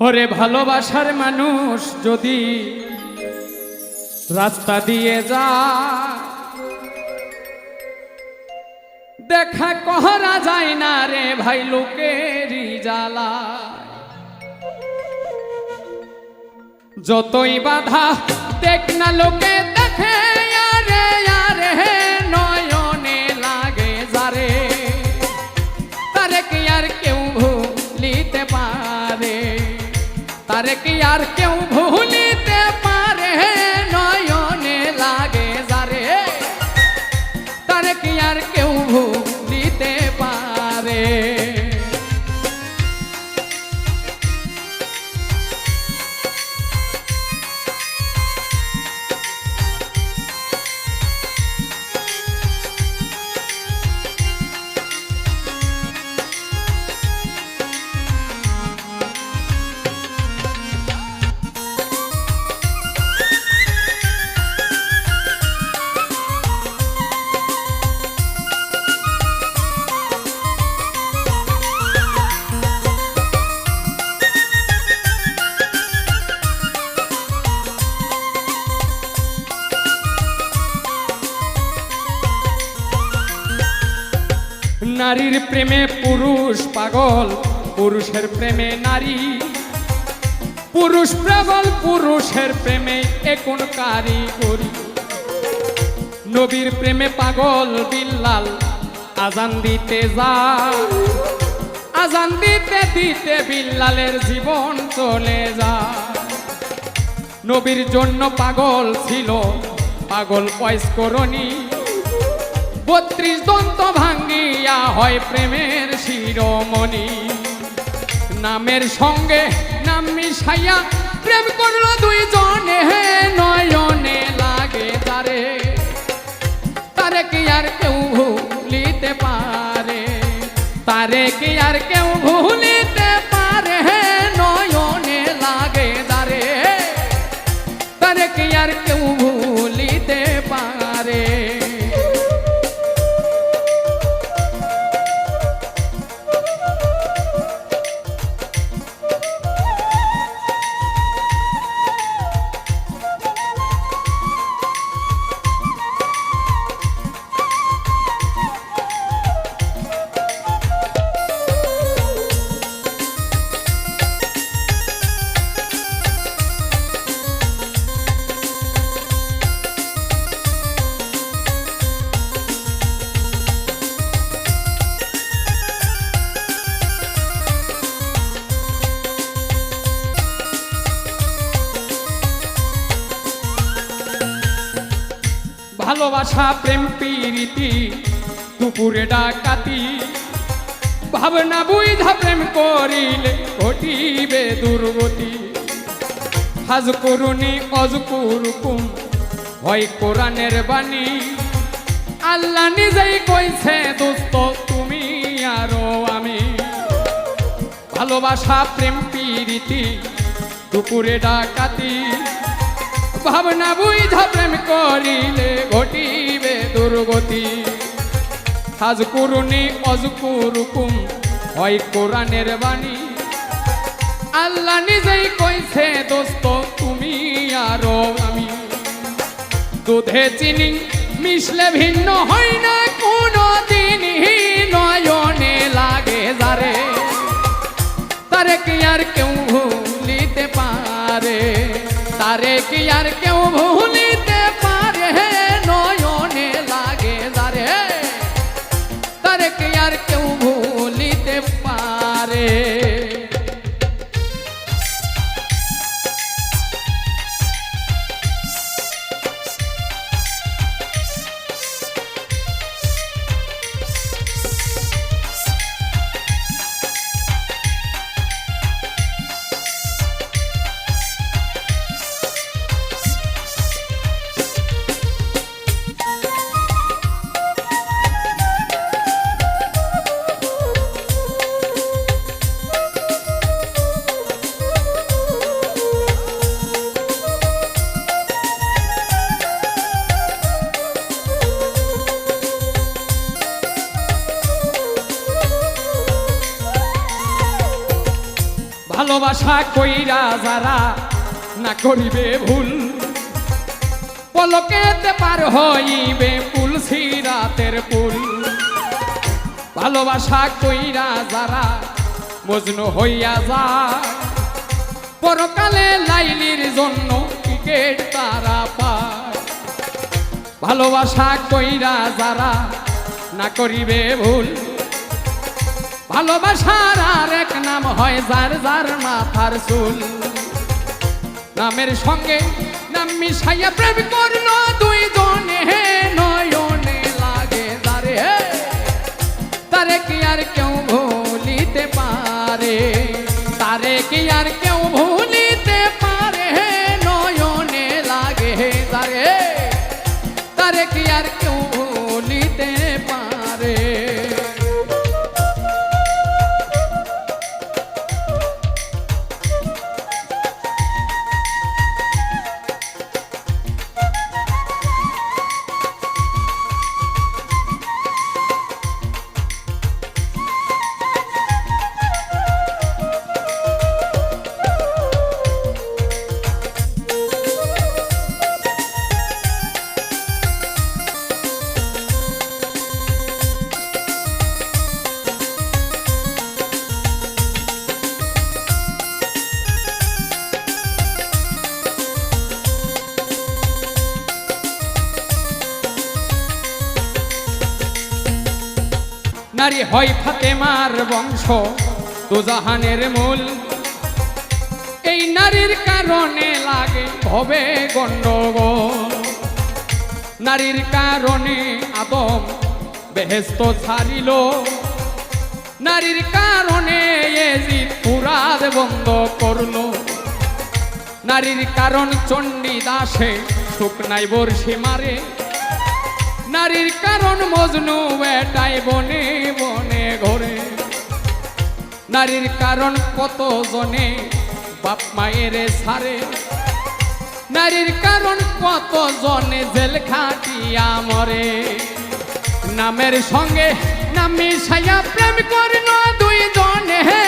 ওরে ভালোবাসার মানুষ যদি রাস্তা দিয়ে যা দেখা কহরা যায় না রে ভাই লোকেরই জ্বালা যতই বাধা দেখ না লোকে দেখে তারে কি আর কেউ ভুলিতে পারে নারীর প্রেমে পুরুষ পাগল, পুরুষের প্রেমে নারী। পুরুষ প্রবল পুরুষের প্রেমে এখন কারিগরি? নবীর প্রেমে পাগল বিল্লাল, আজান দিতে যা আজান দিতে দিতে বিল্লালের জীবন চলে যা নবীর জন্য পাগল ছিল, পাগল পয়স করণী বত্রিশ দন্ত ভাঙ্গিয়া হয় প্রেমের শিরোমণি। নামের সঙ্গে নাম মিশাইয়া প্রেম করল দুই জনে নয়নে লাগে তারে। তারে কি আর কেউ ভুলিতে পারে? তারে কি আর কেউ ভুলিতে ভালোবাসা প্রেম প্রীতি দুপুরে ডাকাতি। ভাবনা বুঝা প্রেম করিলে ঘটিবে দুর্গতি। হাজ করুনি অজ করুকুম, হয় কোরআনের বাণী। আল্লাহ নিজেই কইছে, দোস্ত, তুমি আরও আমি। ভালোবাসা, প্রেম প্রীতি দুপুরে ডাকাতি। ভাবনা বুঝা প্রেম করিলে ঘটিবে দুর্গতি। হাজ করুনি, অজ করুকুম, হয় কোরআনের বাণী। আল্লাহ নিজেই কইছে, দোস্ত, তুমি আরও আমি। দুধে চিনি, মিশলে ভিন্ন হয় না কোনো দিনই নয়নে লাগে যারে। তারে কি আর কেউ তারে কি আর কেউ ভুলিতে ভালোবাসা কইরা যারা না করিবে ভুল পলকেতে পার হইবে পুল সিরাতের পুল ভালোবাসা কইরা যারা মজনু হইয়া যা, পরকালে লাইলির জন্য টিকেট তারা পায়। ভালোবাসা কইরা যারা না করিবে ভুল ভালোবাসার আর এক নাম হয় যার যার মাথার চুল। নামের সঙ্গে নাম মিশাইয়া প্রেম করল দুই জনে নারী হয় ফাতেমার বংশ, দুজাহানের মূল। এই নারীর কারণে লাগে হবে গণ্ডগোল। নারীর কারণে আদম বেহেস্ত ছাড়িল। নারীর কারণে পুরাদ বন্ধ করল। নারীর কারণ চণ্ডী দাসে শুকনাই বর্ষি মারে। নারীর কারণ মজনু বেটাই বনে বনে ঘরে। নারীর কারণ কত জনে বাপ মায়ের সারে? নারীর কারণ কত জনে জেল খাটিয়া মরে? নামের সঙ্গে নামি সাইয়া প্রেম করিল দুই জনে হে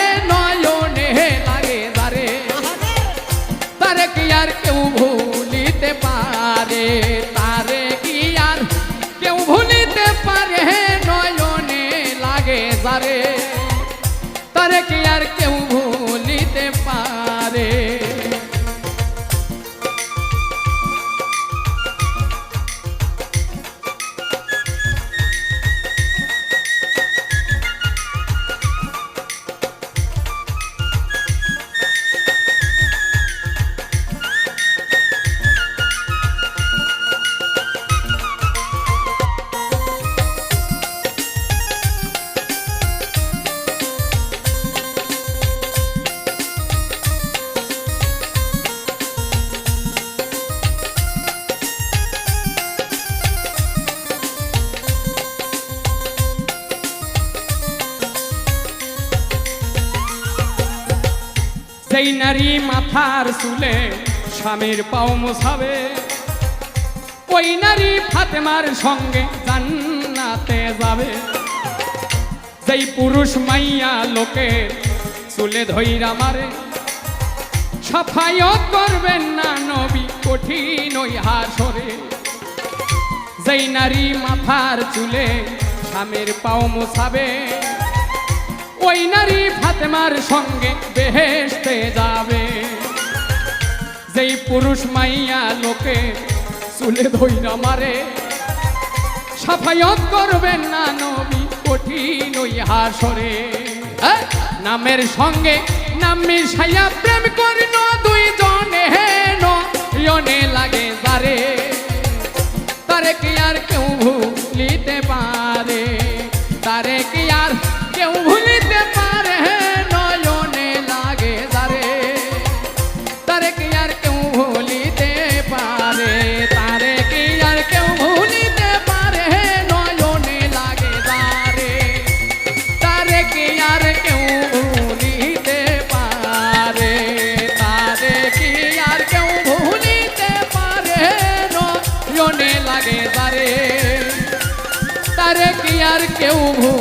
সেই নারী মাথার চুলে স্বামীর পাও মোছাবে, ওই নারী ফাতেমার সঙ্গে জান্নাতে যাবে। যেই পুরুষ মাইয়া লোকের চুলে ধইরা মারে সাফাইও করবেন না নবী কঠিন ওই হাসরে। যেই নারী মাথার চুলে স্বামীর পাও মোছাবে ওই নারী ফাতেমার সঙ্গে বেহেশতে যাবে। যেই পুরুষ মাইয়া লোকে চুলে ধইরা মারে সাফায়ত করবেন না নবী কঠিন ওই হাসরে। হ্যাঁ? নামের সঙ্গে নাম মিশাইয়া প্রেম করিল দুই জনে হে নয়নে লাগে যারে। তারে কি আর কেউ ভুলিতে তারে কি আর কেউ ভুলিতে পারে